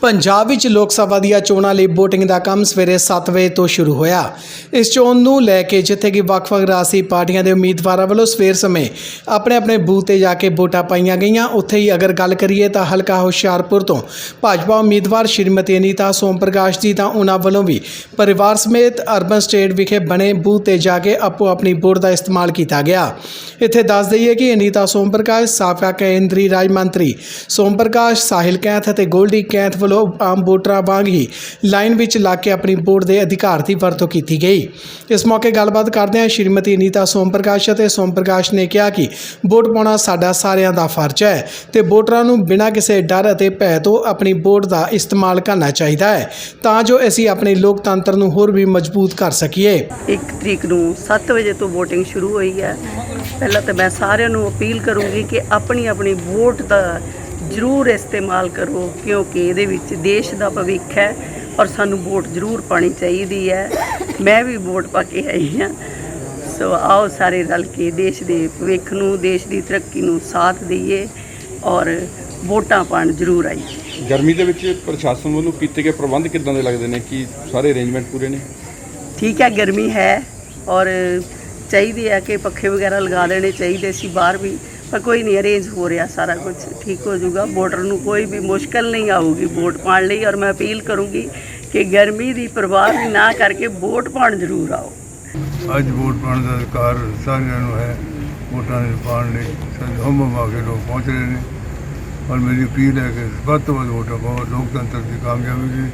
ਪੰਜਾਬ ਵਿੱਚ ਲੋਕ ਸਭਾ ਦੀਆਂ ਚੋਣਾਂ ਲਈ VOTING ਦਾ ਕੰਮ ਸਵੇਰੇ 7 ਵਜੇ ਤੋਂ ਸ਼ੁਰੂ ਹੋਇਆ। ਇਸ ਚੋਣ ਨੂੰ ਲੈ ਕੇ ਜਿੱਥੇ ਕਿ ਵੱਖ-ਵੱਖ ਰਾਜਸੀ ਪਾਰਟੀਆਂ ਦੇ ਉਮੀਦਵਾਰਾਂ ਵੱਲੋਂ ਸਵੇਰ ਸਮੇਂ ਆਪਣੇ-ਆਪਣੇ ਬੂਥ ਤੇ ਜਾ ਕੇ ਵੋਟਾਂ ਪਾਈਆਂ ਗਈਆਂ। ਉੱਥੇ ਹੀ ਅਗਰ ਗੱਲ ਕਰੀਏ ਤਾਂ ਹਲਕਾ ਹੁਸ਼ਿਆਰਪੁਰ ਤੋਂ ਭਾਜਪਾ ਉਮੀਦਵਾਰ ਸ਼੍ਰੀਮਤੀ ਅਨੀਤਾ ਸੋਮ ਪ੍ਰਕਾਸ਼ ਜੀ ਤਾਂ ਉਹਨਾਂ ਵੱਲੋਂ ਵੀ ਪਰਿਵਾਰ ਸਮੇਤ ਅਰਬਨ ਸਟੇਟ ਵਿਖੇ ਬਣੇ ਬੂਥ ਤੇ ਜਾ ਕੇ ਆਪੋ ਆਪਣੀ ਵੋਟ ਦਾ ਇਸਤੇਮਾਲ ਕੀਤਾ ਗਿਆ। ਇੱਥੇ ਦੱਸ ਦਈਏ ਕਿ ਅਨੀਤਾ ਸੋਮ ਪ੍ਰਕਾਸ਼, ਸਾਬਕਾ ਕੇਂਦਰੀ ਰਾਜ ਮੰਤਰੀ ਸੋਮ ਪ੍ਰਕਾਸ਼, ਸਾਹਿਲ ਕੈਂਥ ਅਤੇ ਗੋਲਡੀ ਕੈਂਥ ਵੱਲੋਂ ਆਮ ਵੋਟਰਾਂ ਵਾਂਗ ਹੀ ਲਾਈਨ ਵਿੱਚ ਲੱਗ ਕੇ ਆਪਣੀ ਵੋਟ ਦੇ ਅਧਿਕਾਰ ਦੀ ਵਰਤੋਂ ਕੀਤੀ ਗਈ। ਇਸ ਮੌਕੇ ਗੱਲਬਾਤ ਕਰਦਿਆਂ ਸ਼੍ਰੀਮਤੀ ਅਨੀਤਾ ਸੋਮ ਪ੍ਰਕਾਸ਼ ਅਤੇ ਸੋਮ ਪ੍ਰਕਾਸ਼ ਨੇ ਕਿਹਾ ਕਿ ਵੋਟ ਪਾਉਣਾ ਸਾਡਾ ਸਾਰਿਆਂ ਦਾ ਫਰਜ਼ ਹੈ ਤੇ ਵੋਟਰਾਂ ਨੂੰ ਬਿਨਾਂ ਕਿਸੇ ਡਰ ਅਤੇ ਭੈ ਤੋਂ ਆਪਣੀ ਵੋਟ ਦਾ ਇਸਤੇਮਾਲ ਕਰਨਾ ਚਾਹੀਦਾ ਹੈ ਤਾਂ ਜੋ ਅਸੀਂ ਆਪਣੇ ਲੋਕਤੰਤਰ ਨੂੰ ਹੋਰ ਵੀ ਮਜ਼ਬੂਤ ਕਰ ਸਕੀਏ। ਇੱਕ ਤਰੀਕ ਨੂੰ 7 ਵਜੇ ਤੋਂ VOTING ਸ਼ੁਰੂ ਹੋਈ ਹੈ। ਪਹਿਲਾਂ ਤਾਂ ਮੈਂ ਸਾਰਿਆਂ ਨੂੰ ਅਪੀਲ ਕਰੂੰਗੀ ਕਿ ਆਪਣੀ ਆਪਣੀ ਵੋਟ ਦਾ ਜ਼ਰੂਰ ਇਸਤੇਮਾਲ ਕਰੋ ਕਿਉਂਕਿ ਇਹਦੇ ਵਿੱਚ ਦੇਸ਼ ਦਾ ਭਵਿੱਖ ਹੈ ਔਰ ਸਾਨੂੰ ਵੋਟ ਜ਼ਰੂਰ ਪਾਣੀ ਚਾਹੀਦੀ ਹੈ। ਮੈਂ ਵੀ ਵੋਟ ਪਾ ਕੇ ਆਈ ਹਾਂ। ਸੋ ਆਓ ਸਾਰੇ ਰਲ ਕੇ ਦੇਸ਼ ਦੇ ਭਵਿੱਖ ਨੂੰ ਦੇਸ਼ ਦੀ ਤਰੱਕੀ ਨੂੰ ਸਾਥ ਦਈਏ ਔਰ ਵੋਟਾਂ ਪਾਣ ਜ਼ਰੂਰ ਆਈਏ। ਗਰਮੀ ਦੇ ਵਿੱਚ ਪ੍ਰਸ਼ਾਸਨ ਵੱਲੋਂ ਕੀਤੇ ਗਏ ਪ੍ਰਬੰਧ ਕਿੱਦਾਂ ਦੇ ਲੱਗਦੇ ਨੇ? ਕਿ ਸਾਰੇ ਅਰੇਂਜਮੈਂਟ ਪੂਰੇ ਨੇ? ਠੀਕ ਹੈ ਗਰਮੀ ਹੈ ਔਰ ਚਾਹੀਦੀ ਹੈ ਕਿ ਪੱਖੇ ਵਗੈਰਾ ਲਗਾ ਦੇਣੇ ਚਾਹੀਦੇ ਸੀ ਬਾਹਰ ਵੀ ਪਰ ਕੋਈ ਨਹੀਂ ਅਰੇਂਜ ਹੋ ਰਿਹਾ ਸਾਰਾ ਕੁਝ ਠੀਕ ਹੋ ਜਾਊਗਾ। ਵੋਟਰ ਨੂੰ ਕੋਈ ਵੀ ਮੁਸ਼ਕਲ ਨਹੀਂ ਆਊਗੀ ਵੋਟ ਪਾਉਣ ਲਈ। ਔਰ ਮੈਂ ਅਪੀਲ ਕਰੂੰਗੀ ਕਿ ਗਰਮੀ ਦੀ ਪਰਵਾਹ ਵੀ ਨਾ ਕਰਕੇ ਵੋਟ ਪਾਉਣ ਜ਼ਰੂਰ ਆਓ। ਅੱਜ ਵੋਟ ਪਾਉਣ ਦਾ ਅਧਿਕਾਰ ਸਾਰਿਆਂ ਨੂੰ ਹੈ ਵੋਟਾਂ ਦੇ ਪਾਉਣ ਲਈ। ਸਾਰੇ ਹਮ ਹਮ ਕੇ ਲੋਕ ਪਹੁੰਚ ਰਹੇ ਨੇ। ਔਰ ਮੇਰੀ ਅਪੀਲ ਹੈ ਕਿ ਵੱਧ ਤੋਂ ਵੱਧ ਵੋਟਾਂ ਪਾਓ। ਲੋਕਤੰਤਰ ਦੀ ਕਾਮਯਾਬੀ ਲਈ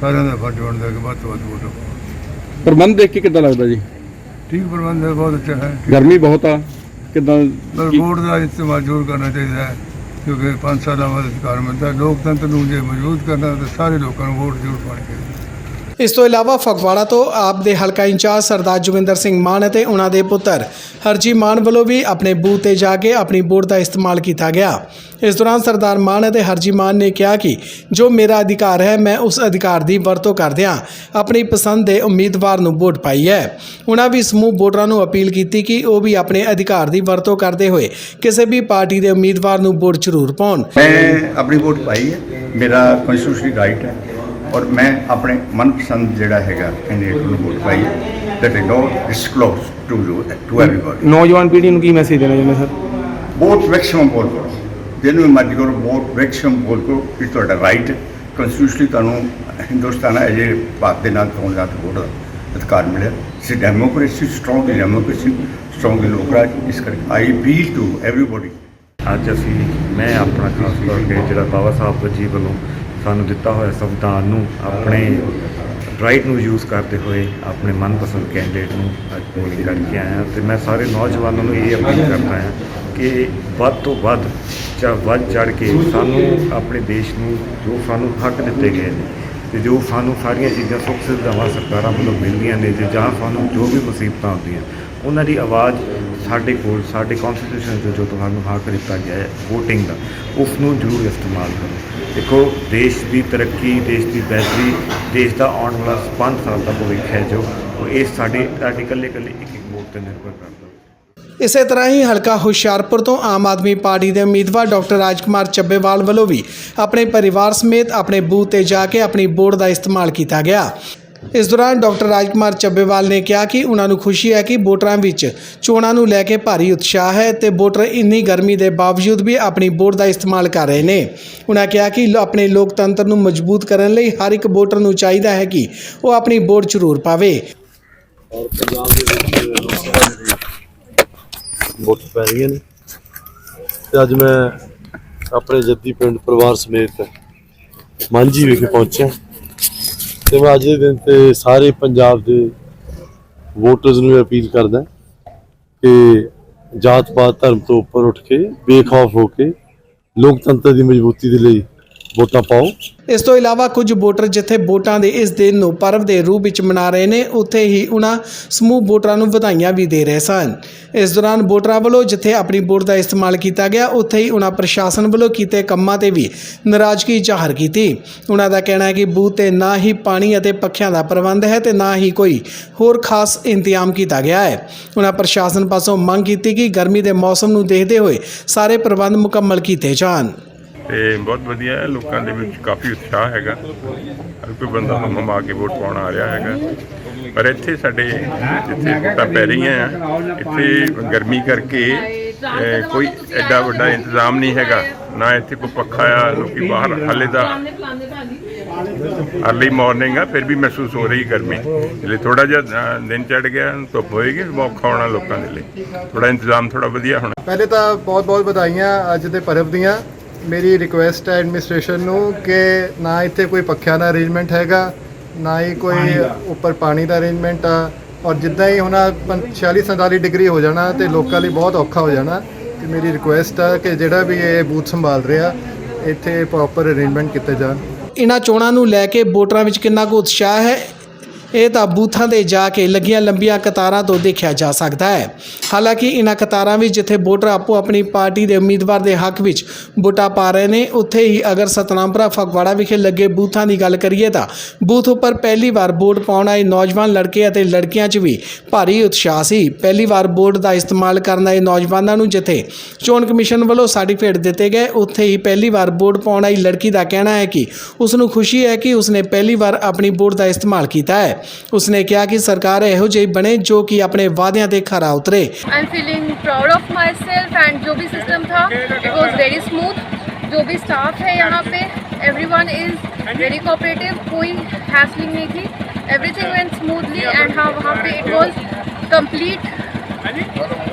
ਸਾਰਿਆਂ ਦਾ ਫਰਜ਼ ਬਣਦਾ ਕਿ ਵੱਧ ਤੋਂ ਵੱਧ ਵੋਟਾਂ ਪਾਓ। ਪ੍ਰਬੰਧ ਦੇਖ ਕੇ ਕਿੱਦਾਂ ਲੱਗਦਾ ਜੀ? ਠੀਕ ਪ੍ਰਬੰਧ ਹੈ ਬਹੁਤ ਅੱਛਾ ਹੈ। ਗਰਮੀ ਬਹੁਤ ਆ। ਕਿੱਦਾਂ ਪਰ ਵੋਟ ਦਾ ਇਸਤੇਮਾਲ ਜ਼ਰੂਰ ਕਰਨਾ ਚਾਹੀਦਾ ਹੈ ਕਿਉਂਕਿ ਪੰਜ ਸਾਲਾਂ ਬਾਅਦ ਅਧਿਕਾਰ ਮਿਲਦਾ। ਲੋਕਤੰਤਰ ਨੂੰ ਜੇ ਮਜ਼ਬੂਤ ਕਰਨਾ ਤਾਂ ਸਾਰੇ ਲੋਕਾਂ ਨੂੰ ਵੋਟ ਜ਼ਰੂਰ ਪਾਉਣੀ ਚਾਹੀਦੀ ਇਸ ਤੋਂ ਇਲਾਵਾ ਫਗਵਾੜਾ ਤੋਂ ਆਪ ਦੇ ਹਲਕਾ ਇੰਚਾਰਜ ਸਰਦਾਰ ਜੋਗਿੰਦਰ ਸਿੰਘ ਮਾਨ ਅਤੇ ਉਹਨਾਂ ਦੇ ਪੁੱਤਰ ਹਰਜੀ ਮਾਨ ਵੱਲੋਂ ਵੀ ਆਪਣੇ ਬੂਥ ਤੇ ਜਾ ਕੇ ਆਪਣੀ ਵੋਟ ਦਾ ਇਸਤੇਮਾਲ ਕੀਤਾ ਗਿਆ। ਇਸ ਦੌਰਾਨ ਸਰਦਾਰ ਮਾਨ ਅਤੇ ਹਰਜੀ ਮਾਨ ਨੇ ਕਿਹਾ ਕਿ ਜੋ ਮੇਰਾ ਅਧਿਕਾਰ ਹੈ, ਮੈਂ ਉਸ ਅਧਿਕਾਰ ਦੀ ਵਰਤੋਂ ਕਰਦਿਆਂ ਆਪਣੀ ਪਸੰਦ ਦੇ ਉਮੀਦਵਾਰ ਨੂੰ ਵੋਟ ਪਾਈ ਹੈ। ਉਹਨਾਂ ਵੀ ਸਮੂਹ ਵੋਟਰਾਂ ਨੂੰ ਅਪੀਲ ਕੀਤੀ ਕਿ ਉਹ ਵੀ ਆਪਣੇ ਅਧਿਕਾਰ ਦੀ ਵਰਤੋਂ ਕਰਦੇ ਹੋਏ ਕਿਸੇ ਵੀ ਪਾਰਟੀ ਦੇ ਉਮੀਦਵਾਰ ਨੂੰ ਵੋਟ ਜ਼ਰੂਰ ਪਾਉਣ। ਮੈਂ ਆਪਣੀ ਵੋਟ ਪਾਈ ਹੈ। ਮੇਰਾ ਕਨਸਟੀਟਿਊਸ਼ਨਲ ਰਾਈਟ ਹੈ। ਔਰ ਮੈਂ ਆਪਣੇ ਮਨਪਸੰਦ ਜਿਹੜਾ ਹੈਗਾ ਕੈਂਡੀਡੇਟ ਨੂੰ ਵੋਟ ਪਾਈ ਹੈ। That is no disclose to you to everybody ਨੌਜਵਾਨ ਪੀੜ੍ਹੀ ਨੂੰ ਕੀ ਮੈਸੇਜ ਦੇਣਾ ਚਾਹੁੰਦੇ ਸਰ ਵੋਟ ਮੈਕਸਿਮਮ ਪੋਲ ਕਰੋ। ਜਿਹਨੂੰ ਵੀ ਮਰਜ਼ੀ ਕਰੋ ਵੋਟ ਮੈਕਸਿਮਮ ਪੋਲ ਕਰੋ। ਇਹ ਤੁਹਾਡਾ ਰਾਈਟ ਕਨਸਟੀਟਿਊਸ਼ਨਲੀ ਤੁਹਾਨੂੰ ਹਿੰਦੁਸਤਾਨ ਹੈ ਜੇ ਭਾਰਤ ਦੇ ਨਾਲ ਹੋਣ ਦਾ ਵੋਟ ਦਾ ਅਧਿਕਾਰ ਮਿਲਿਆ? ਸੀ ਡੈਮੋਕ੍ਰੇਸੀ ਸਟਰੋਂਗ ਡੈਮੋਕ੍ਰੇਸੀ ਸਟਰੋਂਗ ਲੋਕਰਾਜ। ਇਸ ਕਰਕੇ ਆਈ ਅਪੀਲ ਟੂ ਐਵਰੀਬਾਡੀ ਅੱਜ ਅਸੀਂ ਮੈਂ ਆਪਣਾ ਖਾਸ ਤੌਰ ਤੇ ਜਿਹੜਾ ਬਾਬਾ ਸਾਹਿਬ ਜੀ ਵੱਲੋਂ ਸਾਨੂੰ ਦਿੱਤਾ ਹੋਇਆ ਸੰਵਿਧਾਨ ਨੂੰ ਆਪਣੇ ਰਾਈਟ ਨੂੰ ਯੂਜ਼ ਕਰਦੇ ਹੋਏ ਆਪਣੇ ਮਨਪਸੰਦ ਕੈਂਡੀਡੇਟ ਨੂੰ ਅੱਜ ਪੋਲਿੰਗ ਕਰਕੇ ਆਇਆ ਤੇ ਮੈਂ ਸਾਰੇ ਨੌਜਵਾਨਾਂ ਨੂੰ ਇਹ ਅਪੀਲ ਕਰਦਾ ਹਾਂ ਕਿ ਵੱਧ ਤੋਂ ਵੱਧ ਚਾ ਵੱਧ ਚੜ ਕੇ ਸਾਨੂੰ ਆਪਣੇ ਦੇਸ਼ ਨੂੰ ਜੋ ਸਾਨੂੰ ਹੱਕ ਦਿੱਤੇ ਗਏ ਨੇ ਤੇ ਜੋ ਸਾਨੂੰ ਸਾਰੀਆਂ ਚੀਜ਼ਾਂ ਸੁੱਖ ਸੁਵਿਧਾਵਾਂ ਸਰਕਾਰਾਂ ਵੱਲੋਂ ਮਿਲਦੀਆਂ ਨੇ ਜੇ ਜਾਂ ਸਾਨੂੰ ਜੋ ਵੀ ਮੁਸੀਬਤਾਂ ਆਉਂਦੀਆਂ ਉਹਨਾਂ ਦੀ ਆਵਾਜ਼ ਸਾਡੇ ਕੋਲ, ਸਾਡੇ ਕਨਸਟੀਟਿਊਸ਼ਨ 'ਚ ਜੋ ਤੁਹਾਨੂੰ ਹੱਕ ਦਿੱਤਾ ਗਿਆ ਹੈ, VOTING ਦਾ ਉਸ ਨੂੰ ਜ਼ਰੂਰ ਇਸਤੇਮਾਲ ਕਰੋ। ਦੇਖੋ, ਦੇਸ਼ ਦੀ ਤਰੱਕੀ, ਦੇਸ਼ ਦੀ ਬਿਹਤਰੀ ਦੇਸ਼ ਦਾ ਆਉਣ ਵਾਲਾ 5 ਸਾਲ ਦਾ ਭਵਿੱਖ ਹੈ ਜੋ ਇਹ ਸਾਡੇ ਤੁਹਾਡੇ ਇਕੱਲੇ ਇਕੱਲੇ ਇੱਕ ਇੱਕ ਵੋਟ ਤੇ ਨਿਰਭਰ ਕਰਦਾ ਇਸੇ ਤਰ੍ਹਾਂ ਹੀ ਹਲਕਾ ਹੁਸ਼ਿਆਰਪੁਰ ਤੋਂ ਆਮ ਆਦਮੀ ਪਾਰਟੀ ਦੇ ਉਮੀਦਵਾਰ ਡਾਕਟਰ ਰਾਜਕੁਮਾਰ ਚੱਬੇਵਾਲ ਵੱਲੋਂ ਵੀ ਆਪਣੇ ਪਰਿਵਾਰ ਸਮੇਤ ਆਪਣੇ ਬੂਥ ਤੇ ਜਾ ਕੇ ਆਪਣੀ ਵੋਟ ਦਾ ਇਸਤੇਮਾਲ ਕੀਤਾ ਗਿਆ। ਇਸ ਦੌਰਾਨ ਡਾਕਟਰ ਰਾਜਕੁਮਾਰ ਚੱਬੇਵਾਲ ਨੇ ਕਿਹਾ ਕਿ ਉਹਨਾਂ ਨੂੰ ਖੁਸ਼ੀ ਹੈ ਕਿ ਵੋਟਰਾਂ ਵਿੱਚ ਚੋਣਾਂ ਨੂੰ ਲੈ ਕੇ ਭਾਰੀ ਉਤਸ਼ਾਹ ਹੈ ਤੇ ਵੋਟਰ ਇੰਨੀ ਗਰਮੀ ਦੇ ਬਾਵਜੂਦ ਵੀ ਆਪਣੀ ਵੋਟ ਦਾ ਇਸਤੇਮਾਲ ਕਰ ਰਹੇ ਨੇ। ਉਹਨਾਂ ਕਿਹਾ ਕਿ ਲੋ- ਆਪਣੇ ਲੋਕਤੰਤਰ ਨੂੰ ਮਜ਼ਬੂਤ ਕਰਨ ਲਈ ਹਰ ਇੱਕ ਵੋਟਰ ਨੂੰ ਚਾਹੀਦਾ ਹੈ ਕਿ ਉਹ ਆਪਣੀ ਵੋਟ ਜ਼ਰੂਰ ਪਾਵੇ। ਵੋਟ ਪੈ ਰਹੀਆਂ ਨੇ। ਤੇ ਅੱਜ ਮੈਂ ਆਪਣੇ ਜੱਦੀ ਪਿੰਡ ਪਰਿਵਾਰ ਸਮੇਤ ਮਾਂਜੀ ਵਿਖੇ ਪਹੁੰਚਿਆ। ਤੇ ਮੈਂ ਅੱਜ ਦੇ ਦਿਨ ਤੇ ਸਾਰੇ ਪੰਜਾਬ ਦੇ ਵੋਟਰਸ ਨੂੰ ਇਹ ਅਪੀਲ ਕਰਦਾ ਕਿ ਜਾਤ ਪਾਤ ਧਰਮ ਤੋਂ ਉੱਪਰ ਉੱਠ ਕੇ ਬੇਖੌਫ ਹੋ ਕੇ ਲੋਕਤੰਤਰ ਦੀ ਮਜ਼ਬੂਤੀ ਦੇ ਲਈ ਵੋਟਾਂ ਪਾਓ। ਇਸ ਤੋਂ ਇਲਾਵਾ ਕੁਝ ਵੋਟਰ ਜਿੱਥੇ ਵੋਟਾਂ ਦੇ ਇਸ ਦਿਨ ਨੂੰ ਪਰਵ ਦੇ ਰੂਪ ਵਿੱਚ ਮਨਾ ਰਹੇ ਨੇ, ਉੱਥੇ ਹੀ ਉਹਨਾਂ ਸਮੂਹ ਵੋਟਰਾਂ ਨੂੰ ਵਧਾਈਆਂ ਵੀ ਦੇ ਰਹੇ ਸਨ। ਇਸ ਦੌਰਾਨ ਵੋਟਰਾਂ ਵੱਲੋਂ ਜਿੱਥੇ ਆਪਣੀ ਵੋਟ ਦਾ ਇਸਤੇਮਾਲ ਕੀਤਾ ਗਿਆ, ਉੱਥੇ ਹੀ ਉਹਨਾਂ ਪ੍ਰਸ਼ਾਸਨ ਵੱਲੋਂ ਕੀਤੇ ਕੰਮਾਂ ਤੇ ਵੀ ਨਾਰਾਜ਼ਗੀ ਜ਼ਾਹਰ ਕੀਤੀ। ਉਹਨਾਂ ਦਾ ਕਹਿਣਾ ਹੈ ਕਿ ਬੂਥ ਤੇ ਨਾ ਹੀ ਪਾਣੀ ਅਤੇ ਪੱਖਿਆਂ ਦਾ ਪ੍ਰਬੰਧ ਹੈ ਤੇ ਨਾ ਹੀ ਕੋਈ ਹੋਰ ਖਾਸ ਇੰਤਜ਼ਾਮ ਕੀਤਾ ਗਿਆ ਹੈ। ਉਹਨਾਂ ਪ੍ਰਸ਼ਾਸਨ ਪਾਸੋਂ ਮੰਗ ਕੀਤੀ ਕਿ ਗਰਮੀ ਦੇ ਮੌਸਮ ਨੂੰ ਦੇਖਦੇ ਹੋਏ ਸਾਰੇ ਪ੍ਰਬੰਧ ਮੁਕੰਮਲ ਕੀਤੇ ਜਾਣ। ਤੇ ਬਹੁਤ ਵਧੀਆ ਹੈ, ਲੋਕਾਂ ਦੇ ਵਿੱਚ ਕਾਫੀ ਉਤਸ਼ਾਹ ਹੈਗਾ। ਹਰ ਕੋਈ ਬੰਦਾ ਹਮ ਹਮਾ ਕੇ ਵੋਟ ਪਾਉਣ ਆ ਰਿਹਾ ਹੈਗਾ। ਪਰ ਇੱਥੇ ਸਾਡੇ ਜਿੱਥੇ ਵੋਟਾਂ ਪੈ ਰਹੀਆਂ ਆ, ਇੱਥੇ ਗਰਮੀ ਕਰਕੇ ਕੋਈ ਐਡਾ ਵੱਡਾ ਇੰਤਜ਼ਾਮ ਨਹੀਂ ਹੈਗਾ। ਨਾ ਇੱਥੇ ਕੋਈ ਪੱਖਾ ਆ, ਲੋਕੀ ਬਾਹਰ ਹਾਲੇ ਦਾ ਅਰਲੀ ਮਾਰਨਿੰਗ ਆ, ਫਿਰ ਵੀ ਮਹਿਸੂਸ ਹੋ ਰਹੀ ਗਰਮੀ। ਜਿਹੜੇ ਥੋੜਾ ਜਿਹਾ ਦਿਨ ਚੜ ਗਿਆ, ਧੁੱਪ ਹੋਏਗੀ ਔਖਾ ਹੋਣਾ ਲੋਕਾਂ ਦੇ ਲਈ। ਥੋੜਾ ਇੰਤਜ਼ਾਮ ਥੋੜਾ ਵਧੀਆ ਹੋਣਾ। ਪਹਿਲੇ ਤਾਂ ਬਹੁਤ ਬਹੁਤ ਵਧਾਈਆਂ ਅੱਜ ਦੇ ਪਰਬ ਦੀਆਂ। ਮੇਰੀ ਰਿਕੁਐਸਟ ਹੈ ਐਡਮਿਨਿਸਟ੍ਰੇਸ਼ਨ ਨੂੰ ਕਿ ਨਾ ਇੱਥੇ ਕੋਈ ਪੱਖਿਆਂ ਦਾ ਅਰੇਂਜਮੈਂਟ ਹੈਗਾ ਨਾ ਹੀ ਕੋਈ ਉੱਪਰ ਪਾਣੀ ਦਾ ਅਰੇਂਜਮੈਂਟ ਆ। ਔਰ ਜਿੱਦਾਂ ਹੀ ਹੁਣ 46 47 ਡਿਗਰੀ ਹੋ ਜਾਣਾ ਤੇ ਲੋਕਾਂ ਲਈ ਬਹੁਤ ਔਖਾ ਹੋ ਜਾਣਾ ਤੇ ਮੇਰੀ ਰਿਕੁਐਸਟ ਆ ਕਿ ਜਿਹੜਾ ਵੀ ਇਹ ਬੂਥ ਸੰਭਾਲ ਰਿਹਾ ਇੱਥੇ ਪ੍ਰੋਪਰ ਅਰੇਂਜਮੈਂਟ ਕੀਤੇ ਜਾਣ। ਇਨ੍ਹਾਂ ਚੋਣਾਂ ਨੂੰ ਲੈ ਕੇ ਵੋਟਰਾਂ ਵਿੱਚ ਕਿੰਨਾ ਕੁ ਉਤਸ਼ਾਹ ਹੈ? ਇਹ ਤਾਂ ਬੂਥਾਂ 'ਤੇ ਜਾ ਕੇ ਲੱਗੀਆਂ ਲੰਬੀਆਂ ਕਤਾਰਾਂ ਤੋਂ ਦੇਖਿਆ ਜਾ ਸਕਦਾ ਹੈ। ਹਾਲਾਂਕਿ ਇਹਨਾਂ ਕਤਾਰਾਂ ਵਿੱਚ ਜਿੱਥੇ ਵੋਟਰ ਆਪੋ ਆਪਣੀ ਪਾਰਟੀ ਦੇ ਉਮੀਦਵਾਰ ਦੇ ਹੱਕ ਵਿੱਚ ਵੋਟਾਂ ਪਾ ਰਹੇ ਨੇ, ਉੱਥੇ ਹੀ ਅਗਰ ਸਤਨਾਮਪੁਰਾ ਫਗਵਾੜਾ ਵਿਖੇ ਲੱਗੇ ਬੂਥਾਂ ਦੀ ਗੱਲ ਕਰੀਏ ਤਾਂ ਬੂਥ ਉੱਪਰ ਪਹਿਲੀ ਵਾਰ ਵੋਟ ਪਾਉਣ ਆਏ ਨੌਜਵਾਨ ਲੜਕੇ ਅਤੇ ਲੜਕੀਆਂ 'ਚ ਵੀ ਭਾਰੀ ਉਤਸ਼ਾਹ ਸੀ। ਪਹਿਲੀ ਵਾਰ ਵੋਟ ਦਾ ਇਸਤੇਮਾਲ ਕਰਨ ਆਏ ਨੌਜਵਾਨਾਂ ਨੂੰ ਜਿੱਥੇ ਚੋਣ ਕਮਿਸ਼ਨ ਵੱਲੋਂ ਸਰਟੀਫਿਕੇਟ ਦਿੱਤੇ ਗਏ, ਉੱਥੇ ਹੀ ਪਹਿਲੀ ਵਾਰ ਵੋਟ ਪਾਉਣ ਆਈ ਲੜਕੀ ਦਾ ਕਹਿਣਾ ਹੈ ਕਿ ਉਸ ਨੂੰ ਖੁਸ਼ੀ ਹੈ ਕਿ ਉਸਨੇ ਪਹਿਲੀ ਵਾਰ ਆਪਣੀ ਵੋਟ ਦਾ ਇਸਤੇਮਾਲ ਕੀਤਾ ਹੈ। ਉਸਨੇ ਕਿਹਾ ਕਿ ਸਰਕਾਰ ਇਹੋ ਜਿਹੀ ਬਣੇ ਜੋ ਕਿ ਆਪਣੇ ਵਾਅਦਿਆਂ ਤੇ ਖਰਾ ਉਤਰੇ I am feeling proud of myself and जो भी सिस्टम था इट वॉज वेरी स्मूथ जो भी स्टाफ है यहाँ पे everyone is very cooperative कोई हैसलिंग नहीं थी एवरीथिंग वेंट स्मूथली एंड हाँ वहाँ पे इट वॉज कंप्लीट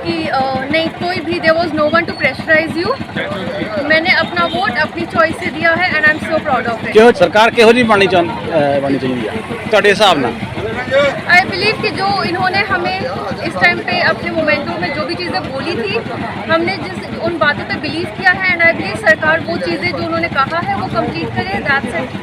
कि अ, नहीं कोई भी there was no one to pressurise you मैंने अपना वोट अपनी चॉइस से दिया है and I am so proud of it ਕਿਹੋ ਸਰਕਾਰ ਕਿਹੋ ਜਿਹੀ ਬਣਨੀ ਚਾਹੁੰ ਅਹ ਬਣਨੀ ਚਾਹੀਦੀ ਹੈ ਤੁਹਾਡੇ ਹਿਸਾਬ ਨਾਲ आई बिलीव कि जो इन्होंने हमें इस टाइम पे अपने मोमेंटो में जो भी चीज़ें बोली थी हमने जिस उन बातों पे बिलीव किया है एंड आई बिलीव सरकार वो चीज़ें जो उन्होंने कहा है वो कंप्लीट करे दैट्स इट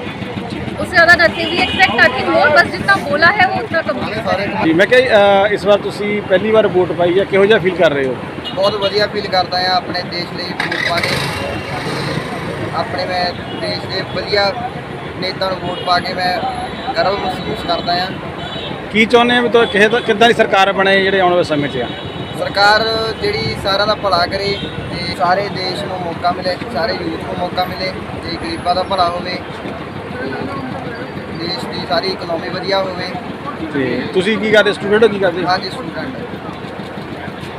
उससे ज़्यादा nothing we expect nothing more बस जितना बोला है वो उतना कंप्लीट करे ਜੀ ਮੈਂ ਕਿਹਾ ਅਹ ਇਸ ਵਾਰ ਤੁਸੀਂ ਪਹਿਲੀ ਵਾਰ ਵੋਟ ਪਾਈ ਹੈ ਕਿਹੋ ਜਿਹਾ ਫੀਲ ਕਰ ਰਹੇ ਹੋ ਬਹੁਤ ਵਧੀਆ ਫੀਲ ਕਰਦਾ ਆ ਆਪਣੇ ਦੇਸ਼ ਲਈ ਵੋਟ ਪਾ ਕੇ ਤੇ ਆਪਣੇ ਮੈਂ ਦੇਸ਼ ਦੇ ਵਧੀਆ ਨੇਤਾ ਨੂੰ ਵੋਟ ਪਾ ਕੇ ਮੈਂ ਗਰਵ ਮਹਿਸੂਸ ਕਰਦਾ ਆ ਕੀ ਚਾਹੁੰਦੇ ਹੋ ਵੀ ਤੁਹਾ- ਕਿਸੇ ਦਾ ਕਿੱਦਾਂ ਦੀ ਸਰਕਾਰ ਬਣੇ ਜਿਹੜੇ ਆਉਣ ਵਾਲੇ ਸਮੇਂ 'ਚ ਆ ਸਰਕਾਰ ਜਿਹੜੀ ਸਾਰਿਆਂ ਦਾ ਭਲਾ ਕਰੇ ਤੇ ਸਾਰੇ ਦੇਸ਼ ਨੂੰ ਮੌਕਾ ਮਿਲੇ ਸਾਰੇ ਯੂਥ ਨੂੰ ਮੌਕਾ ਮਿਲੇ ਤੇ ਗਰੀਬਾਂ ਦਾ ਭਲਾ ਹੋਵੇ ਦੀ ਸਾਰੀ ਇਕਨੋਮੀ ਵਧੀਆ ਹੋਵੇ। ਤੇ ਤੁਸੀਂ ਕੀ ਕਰਦੇ? ਸਟੂਡੈਂਟ ਹੋ ਕੀ ਕਰਦੇ? ਹਾਂਜੀ ਸਟੂਡੈਂਟ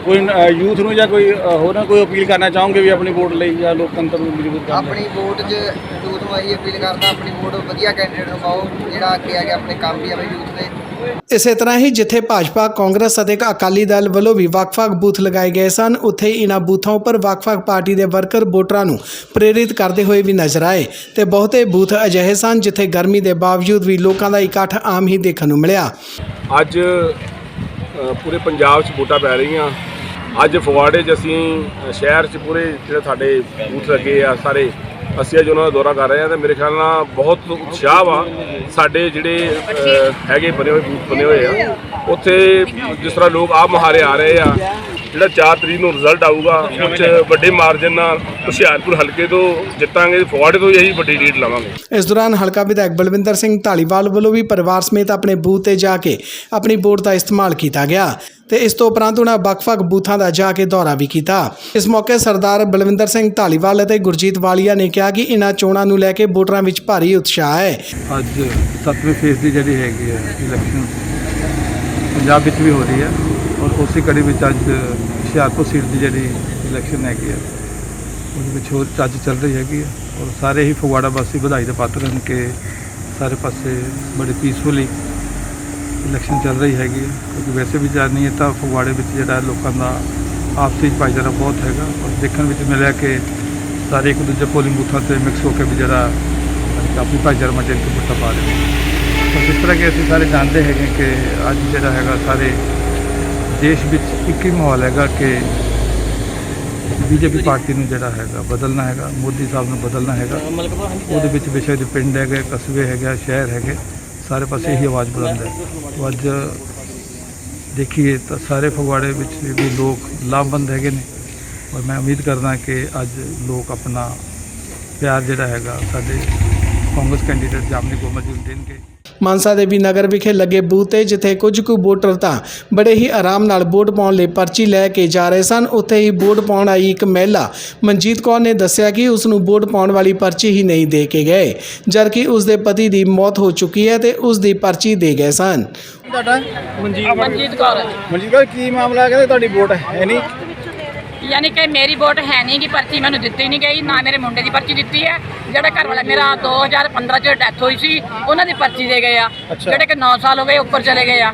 ਕੋਈ ਯੂਥ ਨੂੰ ਜਾਂ ਕੋਈ ਹੋਰ ਨਾ ਕੋਈ ਅਪੀਲ ਕਰਨਾ ਚਾਹੋਗੇ ਵੀ ਆਪਣੀ ਵੋਟ ਲਈ ਜਾਂ ਲੋਕਤੰਤਰ ਨੂੰ ਮਜ਼ਬੂਤ ਕਰਨ ਲਈ? ਆਪਣੀ ਵੋਟ 'ਚ ਯੂਥ ਨੂੰ ਇਹੀ ਅਪੀਲ ਕਰਦਾ ਆਪਣੀ ਵੋਟ ਵਧੀਆ ਕੈਂਡੀਡੇਟ ਨੂੰ ਪਾਓ ਜਿਹੜਾ ਅੱਗੇ ਆ ਕੇ ਆਪਣੇ ਕੰਮ ਵੀ ਆਵੇ ਯੂਥ ਦੇ ਇਸੇ ਤਰ੍ਹਾਂ ਹੀ ਜਿੱਥੇ ਭਾਜਪਾ, ਕਾਂਗਰਸ ਅਤੇ ਅਕਾਲੀ ਦਲ ਵੱਲੋਂ ਵੀ ਵੱਖ-ਵੱਖ ਬੂਥ ਲਗਾਏ ਗਏ ਸਨ, ਉੱਥੇ ਹੀ ਇਨ੍ਹਾਂ ਬੂਥਾਂ ਉੱਪਰ ਵੱਖ-ਵੱਖ ਪਾਰਟੀ ਦੇ ਵਰਕਰ ਵੋਟਰਾਂ ਨੂੰ ਪ੍ਰੇਰਿਤ ਕਰਦੇ ਹੋਏ ਵੀ ਨਜ਼ਰ ਆਏ ਤੇ ਬਹੁਤੇ ਬੂਥ ਅਜਿਹੇ ਸਨ ਜਿੱਥੇ ਗਰਮੀ ਦੇ ਬਾਵਜੂਦ ਵੀ ਲੋਕਾਂ ਦਾ ਇਕੱਠ ਆਮ ਹੀ ਦੇਖਣ ਨੂੰ ਮਿਲਿਆ। ਅੱਜ ਪੂਰੇ ਪੰਜਾਬ 'ਚ ਵੋਟਾਂ ਪੈ ਰਹੀਆਂ। ਅੱਜ ਫਗਵਾੜੇ 'ਚ ਅਸੀਂ ਸ਼ਹਿਰ 'ਚ ਪੂਰੇ ਜਿਹੜੇ ਸਾਡੇ ਬੂਥ ਲੱਗੇ ਆ ਸਾਰੇ ਅਸੀਂ ਅੱਜ ਉਹਨਾਂ ਦਾ ਦੌਰਾ ਕਰ ਰਹੇ ਹਾਂ ਤੇ ਮੇਰੇ ਖਿਆਲ ਨਾਲ ਬਹੁਤ ਉਤਸ਼ਾਹ ਵਾ। ਸਾਡੇ ਜਿਹੜੇ ਹੈਗੇ ਬਣੇ ਹੋਏ, ਬੂਥ ਬਣੇ ਹੋਏ ਆ। ਉੱਥੇ ਜਿਸ ਤਰ੍ਹਾਂ ਲੋਕ ਆਪ ਮੁਹਾਰੇ ਆ ਰਹੇ ਆ। ਜਿਹੜਾ 4 ਤਰੀਕ ਨੂੰ ਰਿਜ਼ਲਟ ਆਊਗਾ ਉਹ 'ਚ ਵੱਡੇ ਮਾਰਜਨ ਨਾਲ ਹੁਸ਼ਿਆਰਪੁਰ ਹਲਕੇ ਤੋਂ ਜਿੱਤਾਂਗੇ ਫਗਵਾੜੇ ਤੋਂ ਇਹੀ ਵੱਡੀ ਲੀਡ ਲਵਾਂਗੇ। ਇਸ ਦੌਰਾਨ ਹਲਕਾ ਵਿਧਾਇਕ ਬਲਵਿੰਦਰ ਸਿੰਘ ਢਾਲੀਵਾਲ ਵੱਲੋਂ ਵੀ ਪਰਿਵਾਰ ਸਮੇਤ ਆਪਣੇ ਬੂਥ ਤੇ ਜਾ ਕੇ ਆਪਣੀ ਵੋਟ ਦਾ ਇਸਤੇਮਾਲ ਕੀਤਾ ਗਿਆ ਤੇ ਇਸ ਤੋਂ ਉਪਰੰਤ ਉਹਨਾਂ ਵੱਖ-ਵੱਖ ਬੂਥਾਂ ਦਾ ਜਾ ਕੇ ਦੌਰਾ ਵੀ ਕੀਤਾ। ਇਸ ਮੌਕੇ ਸਰਦਾਰ ਬਲਵਿੰਦਰ ਸਿੰਘ ਢਾਲੀਵਾਲ ਅਤੇ ਗੁਰਜੀਤ ਵਾਲੀਆ ਨੇ ਕਿਹਾ ਕਿ ਇਹਨਾਂ ਚੋਣਾਂ ਨੂੰ ਲੈ ਕੇ ਵੋਟਰਾਂ ਵਿੱਚ ਭਾਰੀ ਉਤਸ਼ਾਹ ਹੈ। ਅੱਜ ਸੱਤਵੇਂ ਫੇਜ਼ ਦੀ ਜਿਹੜੀ ਹੈਗੀ ਹੈ ਇਲੈਕਸ਼ਨ ਪੰਜਾਬ ਵਿੱਚ ਵੀ ਹੋ ਰਹੀ ਹੈ। ਔਰ ਉਸੇ ਕੜੀ ਵਿੱਚ ਅੱਜ ਹੁਸ਼ਿਆਰਪੁਰ ਸੀਟ ਦੀ ਜਿਹੜੀ ਇਲੈਕਸ਼ਨ ਹੈਗੀ ਹੈ ਉਹਦੇ ਵਿੱਚ ਹੋਰ ਚੱਜ ਚੱਲ ਰਹੀ ਹੈਗੀ ਹੈ ਔਰ ਸਾਰੇ ਹੀ ਫਗਵਾੜਾ ਵਾਸੀ ਵਧਾਈ ਦੇ ਪਾਤਰ ਹਨ ਕਿ ਸਾਰੇ ਪਾਸੇ ਬੜੇ ਪੀਸਫੁਲੀ ਇਲੈਕਸ਼ਨ ਚੱਲ ਰਹੀ ਹੈਗੀ ਹੈ ਕਿਉਂਕਿ ਵੈਸੇ ਵੀ ਜਾਣੀ ਹੈ ਤਾਂ ਫਗਵਾੜੇ ਵਿੱਚ ਜਿਹੜਾ ਲੋਕਾਂ ਦਾ ਆਪਸੀ ਭਾਈਚਾਰਾ ਬਹੁਤ ਹੈਗਾ ਔਰ ਦੇਖਣ ਵਿੱਚ ਮਿਲਿਆ ਕਿ ਸਾਰੇ ਇੱਕ ਦੂਜੇ ਪੋਲਿੰਗ ਬੂਥਾਂ ਤੇ ਮਿਕਸ ਹੋ ਕੇ ਵੀ ਜਿਹੜਾ ਕਾਫੀ ਭਾਈਚਾਰਾ ਮਚੇ ਕੇ ਵੋਟਾਂ ਪਾ ਰਹੇ ਨੇ। ਜਿਸ ਤਰ੍ਹਾਂ ਕਿ ਅਸੀਂ ਸਾਰੇ ਜਾਣਦੇ ਹੈਗੇ ਕਿ ਅੱਜ ਜਿਹੜਾ ਹੈਗਾ ਸਾਰੇ ਦੇਸ਼ ਵਿੱਚ ਇੱਕ ਹੀ ਮਾਹੌਲ ਹੈਗਾ ਕਿ ਬੀਜੇਪੀ ਪਾਰਟੀ ਨੂੰ ਜਿਹੜਾ ਹੈਗਾ ਬਦਲਣਾ ਹੈਗਾ ਮੋਦੀ ਸਾਹਿਬ ਨੂੰ ਬਦਲਣਾ ਹੈਗਾ। ਉਹਦੇ ਵਿੱਚ ਵਿਸ਼ੇ ਦੇ ਪਿੰਡ ਹੈਗੇ ਕਸਬੇ ਹੈਗੇ ਸ਼ਹਿਰ ਹੈਗੇ ਸਾਰੇ ਪਾਸੇ ਇਹੀ ਆਵਾਜ਼ ਬੁਲੰਦ ਹੈ। ਅੱਜ ਦੇਖੀਏ ਤਾਂ ਸਾਰੇ ਫਗਵਾੜੇ ਵਿੱਚ ਵੀ ਲੋਕ ਲਾਭਬੰਦ ਹੈਗੇ ਨੇ। ਔਰ ਮੈਂ ਉਮੀਦ ਕਰਦਾ ਕਿ ਅੱਜ ਲੋਕ ਆਪਣਾ ਪਿਆਰ ਜਿਹੜਾ ਹੈਗਾ ਸਾਡੇ ਕਾਂਗਰਸ ਕੈਂਡੀਡੇਟ ਜਾਮਨੀ ਕੋਮਲ ਜੀ ਨੂੰ ਦੇਣਗੇ। ਮਾਨਸਾ ਦੇ ਵੀ ਨਗਰ ਵਿਖੇ ਲੱਗੇ ਬੂਥ ਤੇ ਜਿੱਥੇ ਕੁਝ ਕੁ ਵੋਟਰ ਤਾਂ ਬੜੇ ਹੀ ਆਰਾਮ ਨਾਲ ਵੋਟ ਪਾਉਣ ਲਈ ਪਰਚੀ ਲੈ ਕੇ ਜਾ ਰਹੇ ਸਨ। ਉੱਥੇ ਹੀ ਵੋਟ ਪਾਉਣ ਆਈ ਇੱਕ ਮਹਿਲਾ। ਮਨਜੀਤ ਕੌਰ ਨੇ ਦੱਸਿਆ ਕਿ ਉਸ ਨੂੰ ਵੋਟ ਪਾਉਣ ਵਾਲੀ ਪਰਚੀ ਹੀ ਨਹੀਂ ਦੇ ਕੇ ਗਏ ਜਦਕਿ ਉਸ ਦੇ ਪਤੀ ਦੀ ਮੌਤ ਹੋ ਚੁੱਕੀ ਹੈ ਤੇ ਉਸ ਦੀ ਪਰਚੀ ਦੇ ਗਏ ਸਨ। ਤੁਹਾਡਾ? ਮਨਜੀਤ ਮਨਜੀਤ ਕੌਰ। ਮਨਜੀਤ ਕੌਰ ਕੀ ਮਾਮਲਾ ਕਹਿੰਦੇ ਤੁਹਾਡੀ ਵੋਟ ਹੈ ਨਹੀਂ। ਯਾਨੀ ਕਿ ਮੇਰੀ ਵੋਟ ਹੈ ਨਹੀਂ ਕਿ ਪਰਚੀ ਮੈਨੂੰ ਦਿੱਤੀ ਨਹੀਂ ਗਈ ਨਾ ਮੇਰੇ ਮੁੰਡੇ ਦੀ ਪਰਚੀ ਦਿੱਤੀ ਹੈ। ਜਿਹੜਾ ਘਰ ਵਾਲਾ ਮੇਰਾ 2015 ਚ ਡੈਥ ਹੋਈ ਸੀ ਉਹਨਾਂ ਦੀ ਪਰਚੀ ਦੇ ਗਏ ਆ। ਅੱਛਾ। ਜਿਹੜੇ ਕਿ 9 ਸਾਲ ਹੋ ਗਏ ਉੱਪਰ ਚਲੇ ਗਏ ਆ।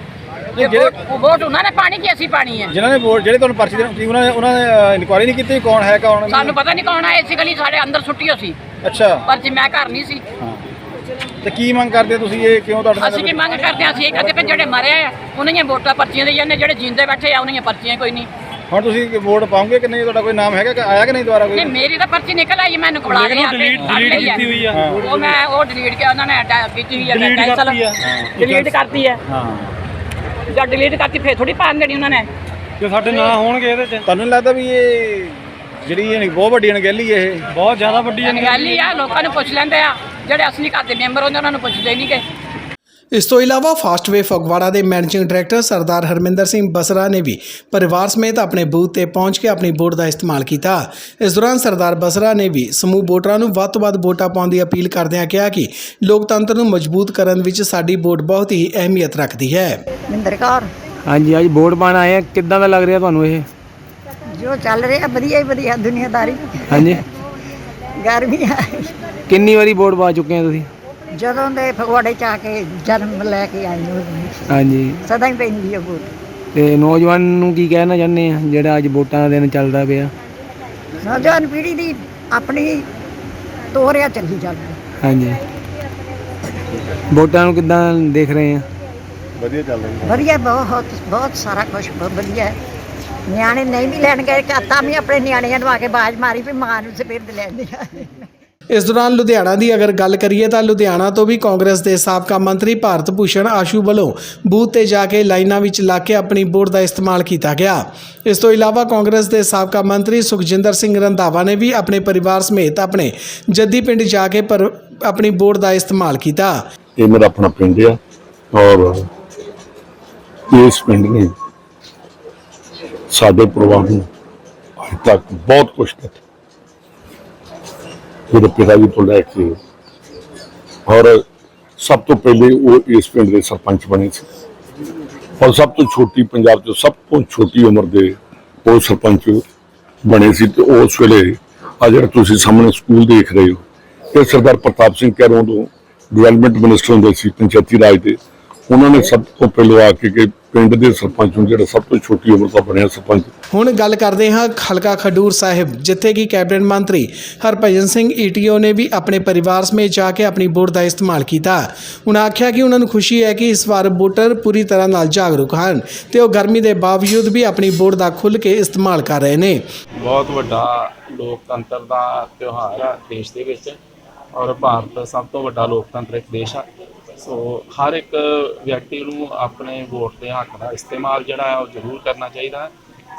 ਤੇ ਜਿਹੜੇ- ਵੋਟ ਵੋਟ ਉਹਨਾਂ ਨੇ ਪਾਣੀ ਕਿ ਅਸੀਂ ਪਾਣੀ ਹੈ ਜਿਨ੍ਹਾਂ ਨੇ ਵੋਟ ਜਿਹੜੇ ਤੁਹਾਨੂੰ ਪਰਚੀ ਦੇਣ ਉਹਨਾਂ ਨੇ ਉਹਨਾਂ ਨੇ ਇਨਕੁਆਇਰੀ ਨਹੀਂ ਕੀਤੀ ਕੌਣ ਹੈ ਕੌਣ ਨਹੀਂ? ਸਾਨੂੰ ਪਤਾ ਨਹੀਂ ਕੌਣ ਆਇਆ ਇਸੇ ਗਲੀ ਸਾਡੇ ਅੰਦਰ ਸੁੱਟੀ ਹੋ ਸੀ। ਅੱਛਾ। ਪਰਚੀ ਮੈਂ ਘਰ ਨਹੀਂ ਸੀ। ਤੇ ਕੀ ਮੰਗ ਕਰਦੇ ਹੋ ਤੁਸੀਂ ਇਹ ਕਿਉਂ ਤੁਹਾਡੇ ਅਸੀਂ ਕੀ ਮੰਗ ਕਰਦੇ ਹਾਂ ਅਸੀਂ ਇਹ ਕਰਦੇ ਕਿ ਜਿਹੜੇ ਮਰੇ ਆ ਉਹਨਾਂ ਦੀਆਂ ਵੋਟਾਂ ਪਰਚੀਆਂ ਦੇ ਜਾਂਦੇ ਜਿਹੜੇ ਜਿੰਦੇ ਬੈਠੇ ਆ ਉਹਨਾਂ ਦੀਆਂ ਪਰਚੀਆਂ ਕੋਈ ਨਹੀਂ। ਹੁਣ ਤੁਸੀਂ ਵੋਟ ਪਾਉਂਗੇ ਕਿ ਨਹੀਂ? ਤੁਹਾਡਾ ਕੋਈ ਨਾਮ ਹੈਗਾ ਕਿ ਆਇਆ ਕਿ ਨਹੀਂ ਦੁਬਾਰਾ ਕੋਈ? ਨਹੀਂ ਮੇਰੀ ਤਾਂ ਪਰਚੀ ਨਿਕਲ ਆਈ ਹੈ, ਮੈਨੂੰ ਕਬਲਾ ਕੇ ਡਿਲੀਟ ਡਿਲੀਟ ਕੀਤੀ ਹੋਈ ਆ। ਉਹ ਮੈਂ ਉਹ ਡਿਲੀਟ ਕੇ ਉਹਨਾਂ ਨੇ ਅਟੈਚ ਕੀਤੀ ਹੋਈ ਹੈ ਮੈਂ ਕੈਂਸਲ ਡਿਲੀਟ ਕਰਤੀ ਹੈ ਹਾਂ। ਜਦ ਡਿਲੀਟ ਕਰਤੀ ਫੇਰ ਥੋੜੀ ਪਾਣ ਦੇਣੀ ਉਹਨਾਂ ਨੇ। ਜੇ ਸਾਡੇ ਨਾਂ ਹੋਣਗੇ ਇਹਦੇ ਚ। ਤੁਹਾਨੂੰ ਨੀ ਲੱਗਦਾ ਵੀ ਇਹ ਜਿਹੜੀ ਇਹ ਬਹੁਤ ਵੱਡੀ ਅਣਗਹਿਲੀ ਹੈ ਇਹ? ਬਹੁਤ ਜ਼ਿਆਦਾ ਵੱਡੀ ਹੀ ਆ ਲੋਕਾਂ ਨੂੰ ਪੁੱਛ ਲੈਂਦੇ ਆ। ਜਿਹੜੇ ਅਸਲੀ ਘਰ ਦੇ ਮੈਂਬਰ ਹੁੰਦੇ ਉਹਨਾਂ ਨੂੰ ਪੁੱਛਦੇ ਨਹੀਂ ਕਿ ਇਸ ਤੋਂ ਇਲਾਵਾ ਫਾਸਟਵੇ ਫਗਵਾੜਾ ਦੇ ਮੈਨੇਜਿੰਗ ਡਾਇਰੈਕਟਰ ਸਰਦਾਰ ਹਰਮਿੰਦਰ ਸਿੰਘ ਬਸਰਾ ਨੇ ਵੀ ਪਰਿਵਾਰ ਸਮੇਤ ਆਪਣੇ ਬੂਥ ਤੇ ਪਹੁੰਚ ਕੇ ਆਪਣੀ ਵੋਟ ਦਾ ਇਸਤੇਮਾਲ ਕੀਤਾ। ਇਸ ਦੌਰਾਨ ਸਰਦਾਰ ਬਸਰਾ ਨੇ ਵੀ ਸਮੂਹ ਵੋਟਰਾਂ ਨੂੰ ਵੱਧ ਤੋਂ ਵੱਧ ਵੋਟਾਂ ਪਾਉਣ ਦੀ ਅਪੀਲ ਕਰਦਿਆਂ ਕਿਹਾ ਕਿ ਲੋਕਤੰਤਰ ਨੂੰ ਮਜ਼ਬੂਤ ਕਰਨ ਵਿੱਚ ਸਾਡੀ ਵੋਟ ਬਹੁਤ ਹੀ ਅਹਿਮੀਅਤ ਰੱਖਦੀ ਹੈ। ਮਿੰਦਰ ਕੌਰ। ਹਾਂਜੀ ਅੱਜ ਵੋਟ ਪਾਣ ਆਏ ਆ ਕਿੱਦਾਂ ਦਾ ਲੱਗ ਰਿਹਾ ਤੁਹਾਨੂੰ ਇਹ? ਜੋ ਚੱਲ ਰਿਹਾ ਵਧੀਆ ਹੀ ਵਧੀਆ ਦੁਨੀਆਦਾਰੀ। ਹਾਂਜੀ। ਗਰਮੀ ਆ। ਕਿੰਨੀ ਵਾਰੀ ਵੋਟ ਪਾ ਚੁੱਕੇ ਆ ਤੁਸੀਂ? ਜਦੋਂ ਦੇ ਫਗਵਾੜੇ ਚ ਆ ਕੇ ਜਨਮ ਲੈ ਕੇ ਆਈ ਹਾਂ ਹਾਂਜੀ। ਸਦਾ ਹੀ ਪੈਂਦੀ ਹੈ ਵੋਟ। ਤੇ ਨੌਜਵਾਨ ਨੂੰ ਕੀ ਕਹਿਣਾ ਚਾਹੁੰਦੇ ਆ ਜਿਹੜਾ ਅੱਜ ਵੋਟਾਂ ਦਾ ਦਿਨ ਚੱਲਦਾ ਪਿਆ? ਨੌਜਵਾਨ ਪੀੜ੍ਹੀ ਦੀ ਆਪਣੀ ਤੋਰਿਆ ਚੱਲੀ ਜਾਂਦੀ। ਹਾਂਜੀ। ਵੋਟਾਂ ਨੂੰ ਕਿੱਦਾਂ ਦੇਖ ਰਹੇ ਆ? ਵਧੀਆ ਬਹੁਤ ਬਹੁਤ ਸਾਰਾ ਕੁਝ ਬਹੁਤ ਵਧੀਆ। ਹੈ ਨਿਆਣੇ ਨਹੀਂ ਵੀ ਲੈਣ ਗਏ ਤਾਂ ਵੀ ਆਪਣੇ ਨਿਆਣਿਆਂ ਨੂੰ ਆ ਕੇ ਬਾਜ ਮਾਰੀ ਵੀ ਮਾਂ ਨੂੰ ਸਵੇਰ ਦੇ ਲੈਂਦੀ ਆ। ਇਸ ਦੌਰਾਨ ਲੁਧਿਆਣਾ ਦੀ ਅਗਰ ਗੱਲ ਕਰੀਏ ਤਾਂ ਲੁਧਿਆਣਾ ਤੋਂ ਵੀ ਕਾਂਗਰਸ ਦੇ ਸਾਬਕਾ ਮੰਤਰੀ ਭਾਰਤ ਭੂਸ਼ਣ ਆਸ਼ੂ ਵੱਲੋਂ ਬੂਥ ਤੇ ਜਾ ਕੇ ਲਾਈਨਾਂ ਵਿੱਚ ਲੱਗ ਕੇ ਆਪਣੀ ਵੋਟ ਦਾ ਇਸਤੇਮਾਲ ਕੀਤਾ ਗਿਆ। ਇਸ ਤੋਂ ਇਲਾਵਾ ਕਾਂਗਰਸ ਦੇ ਸਾਬਕਾ ਮੰਤਰੀ ਸੁਖਜਿੰਦਰ ਸਿੰਘ ਰੰਧਾਵਾ ਨੇ ਵੀ ਆਪਣੇ ਪਰਿਵਾਰ ਸਮੇਤ ਆਪਣੇ ਜੱਦੀ ਪਿੰਡ ਜਾ ਕੇ ਪਰ ਆਪਣੀ ਵੋਟ ਦਾ ਇਸਤੇਮਾਲ ਕੀਤਾ। ਇਹ ਮੇਰਾ ਆਪਣਾ ਪਿੰਡ ਆ ਔਰ ਇਸ ਪਿੰਡ ਨੇ ਸਾਡੇ ਪਰਿਵਾਰ ਨੂੰ ਅੱਜ ਤੱਕ ਬਹੁਤ ਕੁਝ ਦਿੱਤਾ ਮੇਰੇ ਪਿਤਾ ਜੀ ਤੋਂ ਲੈ ਕੇ ਔਰ ਸਭ ਤੋਂ ਪਹਿਲੇ ਉਹ ਇਸ ਪਿੰਡ ਦੇ ਸਰਪੰਚ ਬਣੇ ਸੀ। ਔਰ ਸਭ ਤੋਂ ਛੋਟੀ ਪੰਜਾਬ ਤੋਂ ਸਭ ਤੋਂ ਛੋਟੀ ਉਮਰ ਦੇ ਉਹ ਸਰਪੰਚ ਬਣੇ ਸੀ ਤੇ ਉਸ ਵੇਲੇ ਆ ਜਿਹੜਾ ਤੁਸੀਂ ਸਾਹਮਣੇ ਸਕੂਲ ਦੇਖ ਰਹੇ ਹੋ, ਇਹ ਸਰਦਾਰ ਪ੍ਰਤਾਪ ਸਿੰਘ ਕਹਿਰੋਂ ਤੋਂ ਡਿਵੈਲਪਮੈਂਟ ਮਿਨਿਸਟਰ ਹੁੰਦੇ ਸੀ ਪੰਚਾਇਤੀ ਰਾਜ ਦੇ। ਉਹਨਾਂ ਨੇ ਸਭ ਤੋਂ ਪਹਿਲਾਂ ਆ ਕੇ ਕਿ ਪਿੰਡ ਦੇ ਸਰਪੰਚ ਨੂੰ ਜਿਹੜਾ ਸਭ ਤੋਂ ਛੋਟੀ ਉਮਰ ਦਾ ਬਣਿਆ ਸਰਪੰਚ। ਹੁਣ ਗੱਲ ਕਰਦੇ ਹਾਂ ਹਲਕਾ ਖਡੂਰ ਸਾਹਿਬ ਜਿੱਥੇ ਕਿ ਕੈਬਨਿਟ ਮੰਤਰੀ ਹਰਭਜਨ ਸਿੰਘ ਈਟੀਓ ਨੇ ਵੀ ਆਪਣੇ ਪਰਿਵਾਰ ਸਮੇਤ ਜਾ ਕੇ ਆਪਣੀ ਵੋਟ ਦਾ ਇਸਤੇਮਾਲ ਕੀਤਾ। ਉਹਨਾਂ ਆਖਿਆ ਕਿ ਉਹਨਾਂ ਨੂੰ ਖੁਸ਼ੀ ਹੈ ਕਿ ਇਸ ਵਾਰ ਵੋਟਰ ਪੂਰੀ ਤਰ੍ਹਾਂ ਨਾਲ ਜਾਗਰੂਕ ਹਨ ਤੇ ਉਹ ਗਰਮੀ ਦੇ ਬਾਵਜੂਦ ਵੀ ਆਪਣੀ ਵੋਟ ਦਾ ਖੁੱਲ੍ਹ ਕੇ ਇਸਤੇਮਾਲ ਕਰ ਰਹੇ ਨੇ। ਬਹੁਤ ਵੱਡਾ ਲੋਕਤੰਤਰ ਦਾ ਤਿਉਹਾਰ ਆ ਦੇਸ਼ ਦੇ ਵਿੱਚ ਔਰ ਭਾਰਤ ਸਭ ਤੋਂ ਵੱਡਾ ਲੋਕਤੰਤਰਿਕ ਦੇਸ਼ ਆ। ਸੋ ਹਰ ਇੱਕ ਵਿਅਕਤੀ ਨੂੰ ਆਪਣੇ ਵੋਟ ਦੇ ਹੱਕ ਦਾ ਇਸਤੇਮਾਲ ਜਿਹੜਾ ਹੈ ਉਹ ਜ਼ਰੂਰ ਕਰਨਾ ਚਾਹੀਦਾ ਹੈ।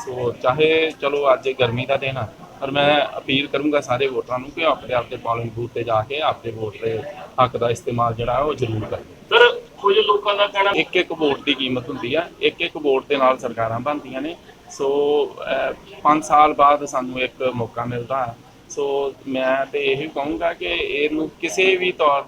ਸੋ ਚਾਹੇ ਚਲੋ ਅੱਜ ਗਰਮੀ ਦਾ ਦਿਨ ਆ ਪਰ ਮੈਂ ਅਪੀਲ ਕਰੂੰਗਾ ਸਾਰੇ ਵੋਟਰਾਂ ਨੂੰ ਕਿ ਆਪਣੇ ਆਪਣੇ ਪੋਲਿੰਗ ਬੂਥ ਤੇ ਜਾ ਕੇ ਆਪਣੇ ਵੋਟ ਦੇ ਹੱਕ ਦਾ ਇਸਤੇਮਾਲ ਜਿਹੜਾ ਹੈ ਉਹ ਜ਼ਰੂਰ ਕਰਨ। ਸਰ ਕੁਝ ਲੋਕਾਂ ਦਾ ਕਹਿਣਾ ਇੱਕ ਇੱਕ ਵੋਟ ਦੀ ਕੀਮਤ ਹੁੰਦੀ ਆ ਇੱਕ ਇੱਕ ਵੋਟ ਦੇ ਨਾਲ ਸਰਕਾਰਾਂ ਬਣਦੀਆਂ ਨੇ। ਸੋ 5 ਸਾਲ ਬਾਅਦ ਸਾਨੂੰ ਇੱਕ ਮੌਕਾ ਮਿਲਦਾ ਹੈ। ਸੋ ਮੈਂ ਤੇ ਇਹ ਕਹੂੰਗਾ ਕਿ ਇਹਨੂੰ ਕਿਸੇ ਵੀ ਤੌਰ